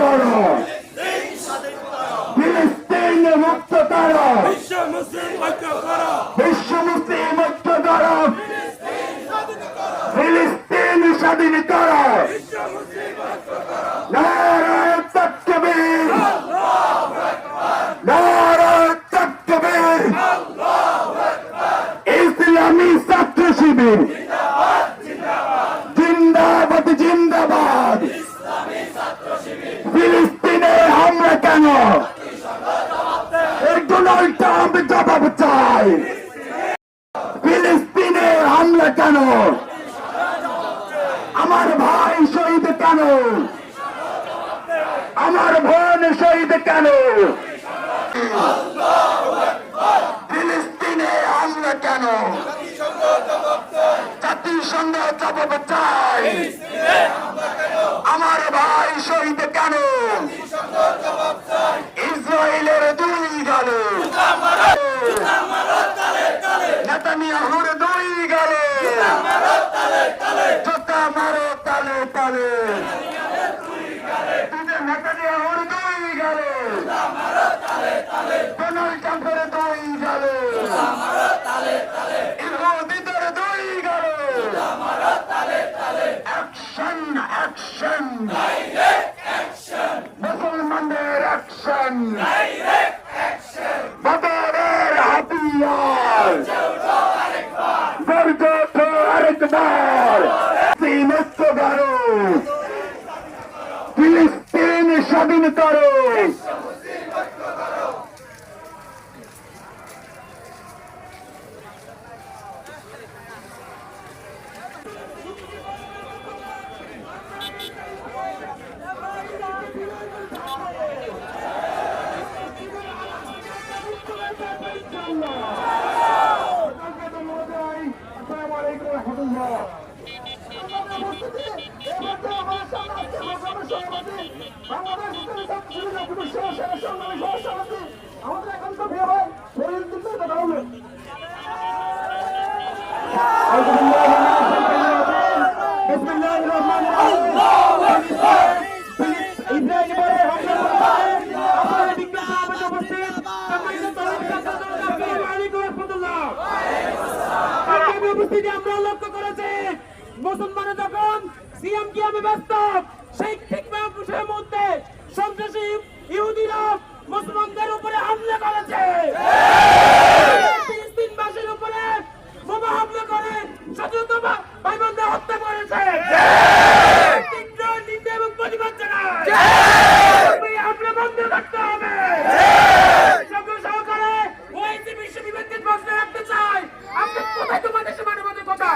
করো। ফিলিস্তিন মুক্ত করো। বিশ্ব মুসলিম ঐক্য করো। বিশ্ব মুসলিম ঐক্য করো ফিলিস্তিন স্বাধীন করো করো। ডোনাল্ড জবাব চাই ফিলিস্তিনে হামলা কেন আমার ভাই শহীদ কেন? আমার বোন শহীদ কেন? ফিলিস্তিনে হামলা কেন জাতিসংঘ জবাব চাই আমার ভাই শহীদ কেন ইসরায়েলের দুই গেল নেতানিয়াহুর দুই গেল। জুতা মারো তালে তালে। গেল। ডোনাল্ড ট্রাম্পের গেল ইহুদিদের দুই গেল অ্যাকশন অ্যাকশন মুসলমানদের অ্যাকশন বদরের হাতিয়ার গর্জ তো আরেকবার মুক্ত করো ফিলিস্তিন স্বাধীন করো। মুসলমানের যখন সিএম কি আমি ব্যস্ত, সেই ঠিক বিষয়ের মধ্যে সন্ত্রাসী ইহুদিরা মুসলমানদের উপরে হামলা করেছে। ফিলিস্তিনবাসীর উপরে বোমা হামলা করে সচেতন ভাই হত্যা করেছে তীব্র নিন্দা এবং প্রতিবাদ জানায় এই হামলা বন্ধ করতে হবে সঙ্গে সহকারে ওআইসি বিশ্ব বিবেককে প্রশ্ন রাখতে চাই আপনি কোথায় তোমার দেশে মানবাদের কথা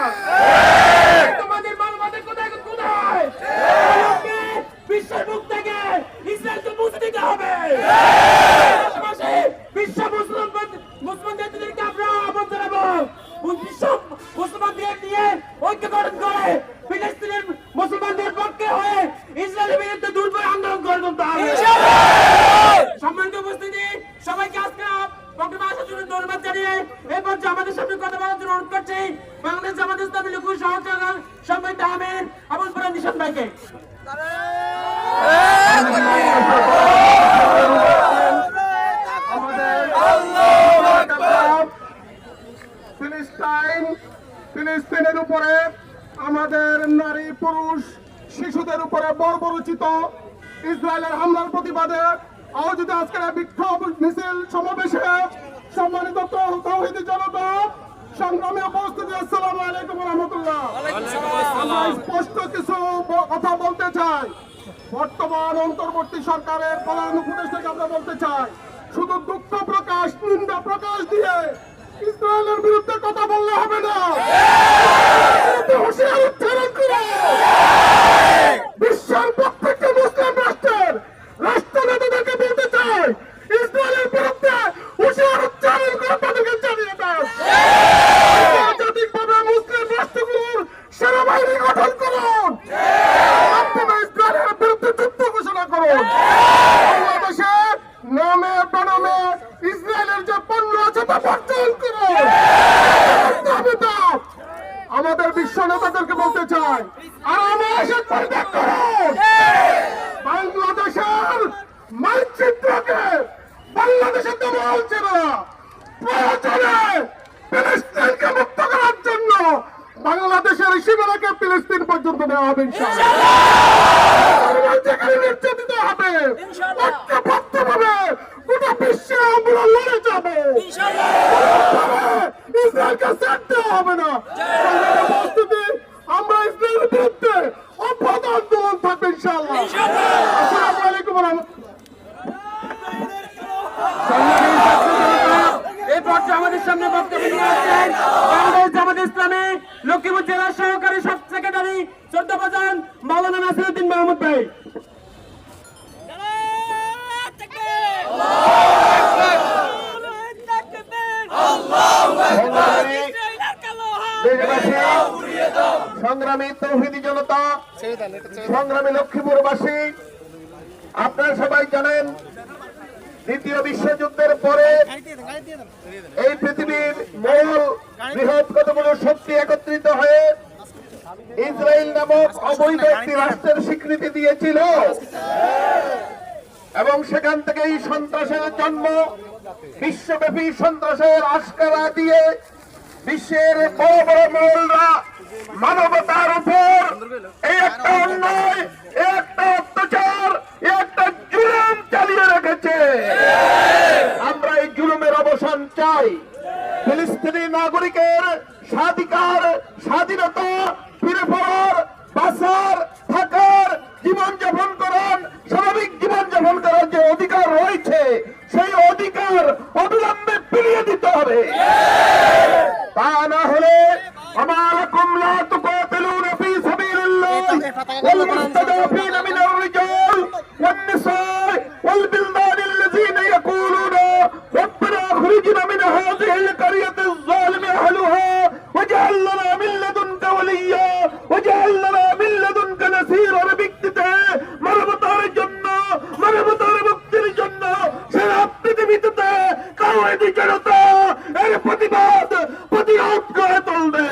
তোমাদের মানবাদের কোথায় কোথায় আজকে বিশ্বের মুখ থেকে ইসরায়েলকে মুছে দিতে হবে পাশাপাশি বিশ্ব মুসলিম মুসলিম জাতিদেরকে আমরা আহ্বান জানাব বিশ্ব মুসলমানদের নিয়ে ঐক্যকরণ করে ফিলিস্তিনের মুসলমানদের পক্ষে হয়ে ইসরায়েলের বিরুদ্ধে দুর্বল আন্দোলন করে তুলতে হবে সম্মানিত উপস্থিতি সবাইকে আজকে বক্তব্য আসার আমাদের ফিলিস্তিনের উপরে আমাদের নারী, পুরুষ, শিশুদের উপরে বর্বরচিত ইসরায়েলের হামলার প্রতিবাদে আয়োজিত আজকের বিক্ষোভ মিছিল সমাবেশে সম্মানিত তৌহিদি জনতা সংগ্রামী উপস্থিতি আসসালামু আলাইকুম রহমতুল্লাহ। স্পষ্ট কিছু কথা বলতে চাই। বর্তমান অন্তর্বর্তী সরকারের প্রধান উপদেষ্টাকে আমরা বলতে চাই শুধু দুঃখ প্রকাশ নিন্দা প্রকাশ দিয়ে ইসরায়েলের বিরুদ্ধে কথা বললে হবে না। হুঁশিয়ার উচ্চারণ করে বিশ্বের প্রত্যেকটা মুসলিম রাষ্ট্রের রাষ্ট্র নেতাদেরকে বলতে চাই ইসরায়েলের বিরুদ্ধে হুঁশিয়ার উচ্চারণ করে তাদেরকে জানিয়ে দেন আন্তর্জাতিকভাবে মুসলিম রাষ্ট্রগুলোর সেনাবাহিনী গঠন করুন আপনারা ইসরায়েলের বিরুদ্ধে যুদ্ধ ঘোষণা করুন বাংলাদেশে নামে বেনামে ইসরায়েলের যে পণ্য আছে তা বর্জন করুন তবে তো চাই। আর আমার পরিত্যাগ করুন বাংলাদেশের মানচিত্রকে বাংলাদেশের তো বলছে না প্রয়োজনে ফিলিস্তিনকে মুক্ত করার জন্য বাংলাদেশের সীমানাকে ফিলিস্তিন পর্যন্ত নেওয়া হবে। যেখানে নির্যাতিত হবে ঐক্যবদ্ধ ভাবে গোটা বিশ্বে আমরা লড়ে যাব। ইসরায়েলকে দেওয়া হবে না আমাদের প্রস্তুতি আমরা ইসরায়েলের বিরুদ্ধে অব্যাহত আন্দোলন থাকবে ইনশাআল্লাহ আসসালামু আলাইকুম ওয়া রাহমাতুল্লাহ। এই পর্যায়ে আমাদের সামনে বক্তব্য নিয়ে আসছেন বাংলাদেশ জামাত ইসলামী লক্ষ্মীপুর জেলার সহকারী সব সেক্রেটারি চোদ্দ প্রধান মাওলানা নাসিরুদ্দিন মাহমুদ ভাই দেশবাসী সংগ্রামী তৌহিদি জনতা, সংগ্রামী লক্ষ্মীপুরবাসী, আপনারা সবাই জানেন, দ্বিতীয় বিশ্বযুদ্ধের পরে এই পৃথিবীর মূল বৃহৎ কতগুলো শক্তি একত্রিত হয়ে ইসরায়েল নামক অবৈধ একটি রাষ্ট্রের স্বীকৃতি দিয়েছিল। এবং সেখান থেকেই সন্ত্রাসের জন্ম, বিশ্বব্যাপী সন্ত্রাসের আস্কারা দিয়ে বিশ্বের বড় বড় মহলরা মানবতার উপর এই একটা অন্যায় একটা অত্যাচার একটা জুলুম চালিয়ে রেখেছে। আমরা এই জুলুমের অবসান চাই। ফিলিস্তিনি নাগরিকের স্বাধিকার, স্বাধীনতা ফিরে পাওয়ার ওয়াল মুস্তাদাফিন মিন الرجال والنساء والبلدان الذين يقولون ربنا اخرجنا من هذه القرية الظالم أهلها واجعل لنا من لدنك وليا واجعل لنا من لدنك نصيرا ব্যক্তিতে মানবতার জন্য মানবতার মুক্তির জন্য সারা পৃথিবীতে কাওয়াইদি জনতা এর প্রতিবাদ প্রতিরোধ করে তুলবে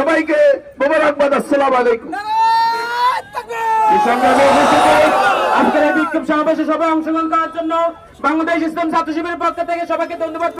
সবাইকে মোবারকবাদ আসসালাম আলাইকুম। এই সংগ্রামে আজকের এই বিক্ষোভ সমাবেশে সবাই অংশগ্রহণ করার জন্য বাংলাদেশ ইসলাম ছাত্র শিবিরের পক্ষ থেকে সবাইকে ধন্যবাদ।